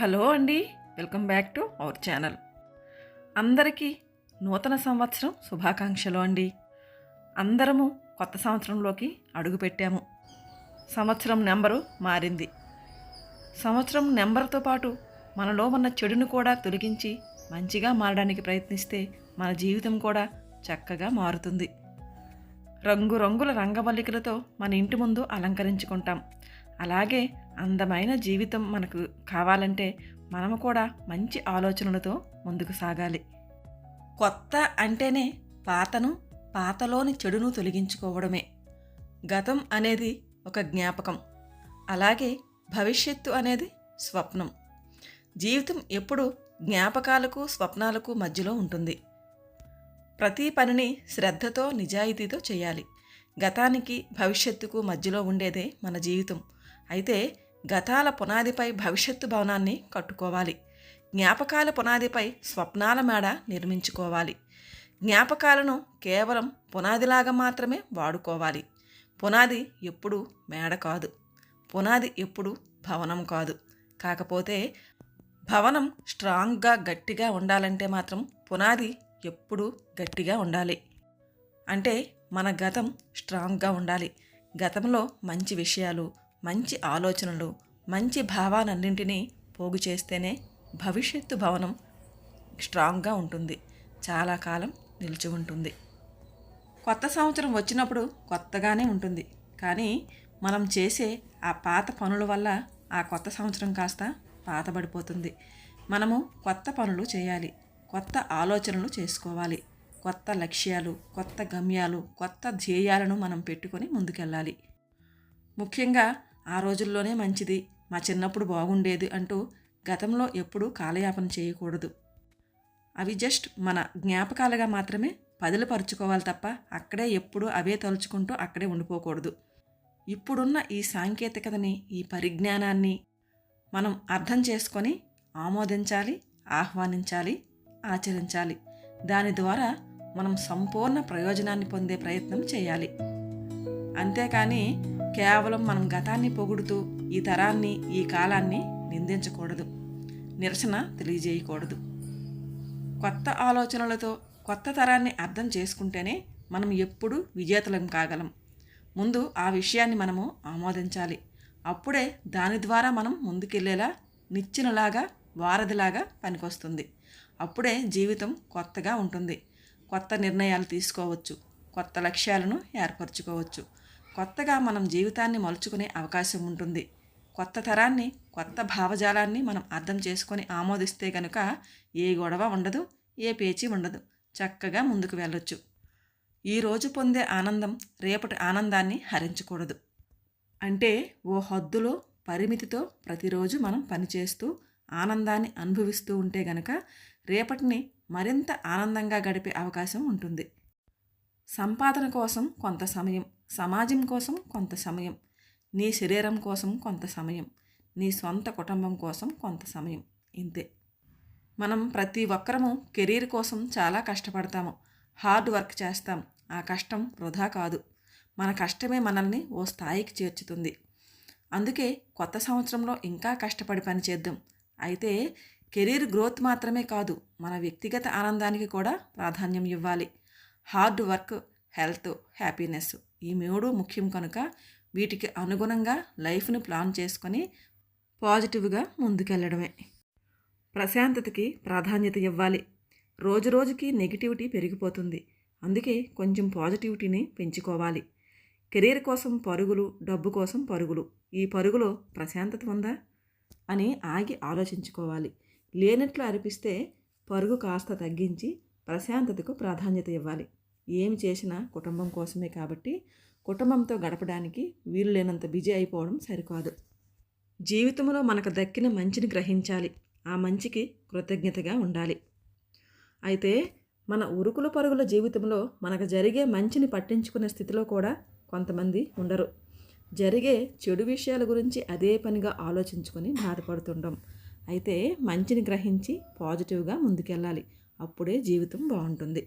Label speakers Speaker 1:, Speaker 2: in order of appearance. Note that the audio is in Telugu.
Speaker 1: హలో అండి welcome back to our channel. అందరికీ నూతన సంవత్సరం శుభాకాంక్షలు అండి. అందరము కొత్త సంవత్సరంలోకి అడుగుపెట్టాము. సంవత్సరం నెంబరు మారింది. సంవత్సరం నెంబర్తో పాటు మనలో ఉన్న చెడును కూడా తొలగించి మంచిగా మారడానికి ప్రయత్నిస్తే మన జీవితం కూడా చక్కగా మారుతుంది. రంగురంగుల రంగవల్లికలతో మన ఇంటి ముందు అలంకరించుకుంటాం. అలాగే అందమైన జీవితం మనకు కావాలంటే మనము కూడా మంచి ఆలోచనలతో ముందుకు సాగాలి. కొత్త అంటేనే పాతను పాతలోని చెడును తొలగించుకోవడమే. గతం అనేది ఒక జ్ఞాపకం. అలాగే భవిష్యత్తు అనేది స్వప్నం. జీవితం ఎప్పుడు జ్ఞాపకాలకు స్వప్నాలకు మధ్యలో ఉంటుంది. ప్రతి పనిని శ్రద్ధతో నిజాయితీతో చేయాలి. గతానికి భవిష్యత్తుకు మధ్యలో ఉండేదే మన జీవితం. అయితే గతాల పునాదిపై భవిష్యత్తు భవనాన్ని కట్టుకోవాలి. జ్ఞాపకాల పునాదిపై స్వప్నాల మేడ నిర్మించుకోవాలి. జ్ఞాపకాలను కేవలం పునాదిలాగా మాత్రమే వాడుకోవాలి. పునాది ఎప్పుడు మేడ కాదు. పునాది ఎప్పుడు భవనం కాదు. కాకపోతే భవనం స్ట్రాంగ్గా గట్టిగా ఉండాలంటే మాత్రం పునాది ఎప్పుడూ గట్టిగా ఉండాలి. అంటే మన గతం స్ట్రాంగ్గా ఉండాలి. గతంలో మంచి విషయాలు మంచి ఆలోచనలు మంచి భావాలన్నింటినీ పోగు చేస్తేనే భవిష్యత్తు భవనం స్ట్రాంగ్గా ఉంటుంది. చాలా కాలం నిలిచి ఉంటుంది. కొత్త సంవత్సరం వచ్చినప్పుడు కొత్తగానే ఉంటుంది. కానీ మనం చేసే ఆ పాత పనుల వల్ల ఆ కొత్త సంవత్సరం కాస్త పాతబడిపోతుంది. మనము కొత్త పనులు చేయాలి. కొత్త ఆలోచనలు చేసుకోవాలి. కొత్త లక్ష్యాలు కొత్త గమ్యాలు కొత్త ధ్యేయాలను మనం పెట్టుకొని ముందుకెళ్ళాలి. ముఖ్యంగా ఆ రోజుల్లోనే మంచిది. మా చిన్నప్పుడు బాగుండేది అంటూ గతంలో ఎప్పుడూ కాలయాపన చేయకూడదు. అవి జస్ట్ మన జ్ఞాపకాలుగా మాత్రమే పదిలపరుచుకోవాలి తప్ప అక్కడే ఎప్పుడూ అవే తలుచుకుంటూ అక్కడే ఉండిపోకూడదు. ఇప్పుడున్న ఈ సాంకేతికతని ఈ పరిజ్ఞానాన్ని మనం అర్థం చేసుకొని ఆమోదించాలి ఆహ్వానించాలి ఆచరించాలి. దాని ద్వారా మనం సంపూర్ణ ప్రయోజనాన్ని పొందే ప్రయత్నం చేయాలి. అంతేకాని కేవలం మనం గతాన్ని పొగుడుతూ ఈ తరాన్ని ఈ కాలాన్ని నిందించకూడదు. నిరసన తెలియజేయకూడదు. కొత్త ఆలోచనలతో కొత్త తరాన్ని అర్థం చేసుకుంటేనే మనం ఎప్పుడు విజేతలం కాగలం. ముందు ఆ విషయాన్ని మనము ఆమోదించాలి. అప్పుడే దాని ద్వారా మనం ముందుకెళ్ళేలా నిచ్చినలాగా వారధిలాగా పనికొస్తుంది. అప్పుడే జీవితం కొత్తగా ఉంటుంది. కొత్త నిర్ణయాలు తీసుకోవచ్చు. కొత్త లక్ష్యాలను ఏర్పరచుకోవచ్చు. కొత్తగా మనం జీవితాన్ని మలుచుకునే అవకాశం ఉంటుంది. కొత్త తరాన్ని కొత్త భావజాలాన్ని మనం అర్థం చేసుకొని ఆమోదిస్తే కనుక ఏ గొడవ ఉండదు ఏ పేచీ ఉండదు. చక్కగా ముందుకు వెళ్ళొచ్చు. ఈరోజు పొందే ఆనందం రేపటి ఆనందాన్ని హరించకూడదు. అంటే ఓ హద్దులో పరిమితితో ప్రతిరోజు మనం పనిచేస్తూ ఆనందాన్ని అనుభవిస్తూ ఉంటే గనక రేపటిని మరింత ఆనందంగా గడిపే అవకాశం ఉంటుంది. సంపాదన కోసం కొంత సమయం సమాజం కోసం కొంత సమయం నీ శరీరం కోసం కొంత సమయం నీ సొంత కుటుంబం కోసం కొంత సమయం ఇంతే. మనం ప్రతి ఒక్కరము కెరీర్ కోసం చాలా కష్టపడతాము హార్డ్ వర్క్ చేస్తాం. ఆ కష్టం వృధా కాదు. మన కష్టమే మనల్ని ఓ స్థాయికి చేర్చుతుంది. అందుకే కొత్త సంవత్సరంలో ఇంకా కష్టపడి పనిచేద్దాం అయితే కెరీర్ గ్రోత్ మాత్రమే కాదు మన వ్యక్తిగత ఆనందానికి కూడా ప్రాధాన్యం ఇవ్వాలి. హార్డ్ వర్క్ హెల్త్ హ్యాపీనెస్ ఈ మూడు ముఖ్యం కనుక వీటికి అనుగుణంగా లైఫ్ను ప్లాన్ చేసుకొని పాజిటివ్గా ముందుకెళ్ళడమే. ప్రశాంతతకి ప్రాధాన్యత ఇవ్వాలి. రోజు రోజుకి నెగిటివిటీ పెరిగిపోతుంది. అందుకే కొంచెం పాజిటివిటీని పెంచుకోవాలి. కెరీర్ కోసం పరుగులు డబ్బు కోసం పరుగులు. ఈ పరుగులో ప్రశాంతత ఉందా? అని ఆగి ఆలోచించుకోవాలి. లేనట్లు అనిపిస్తే పరుగు కాస్త తగ్గించి ప్రశాంతతకు ప్రాధాన్యత ఇవ్వాలి. ఏమి చేసినా కుటుంబం కోసమే కాబట్టి కుటుంబంతో గడపడానికి వీలు లేనంత బిజీ అయిపోవడం సరికాదు. జీవితంలో మనకు దక్కిన మంచిని గ్రహించాలి. ఆ మంచికి కృతజ్ఞతగా ఉండాలి. అయితే మన ఉరుకుల పరుగుల జీవితంలో మనకు జరిగే మంచిని పట్టించుకునే స్థితిలో కూడా కొంతమంది ఉండరు. జరిగే చెడు విషయాల గురించి అదే పనిగా ఆలోచించుకొని బాధపడుతుంటాం. అయితే మంచిని గ్రహించి పాజిటివ్గా ముందుకెళ్ళాలి. అప్పుడే జీవితం బాగుంటుంది.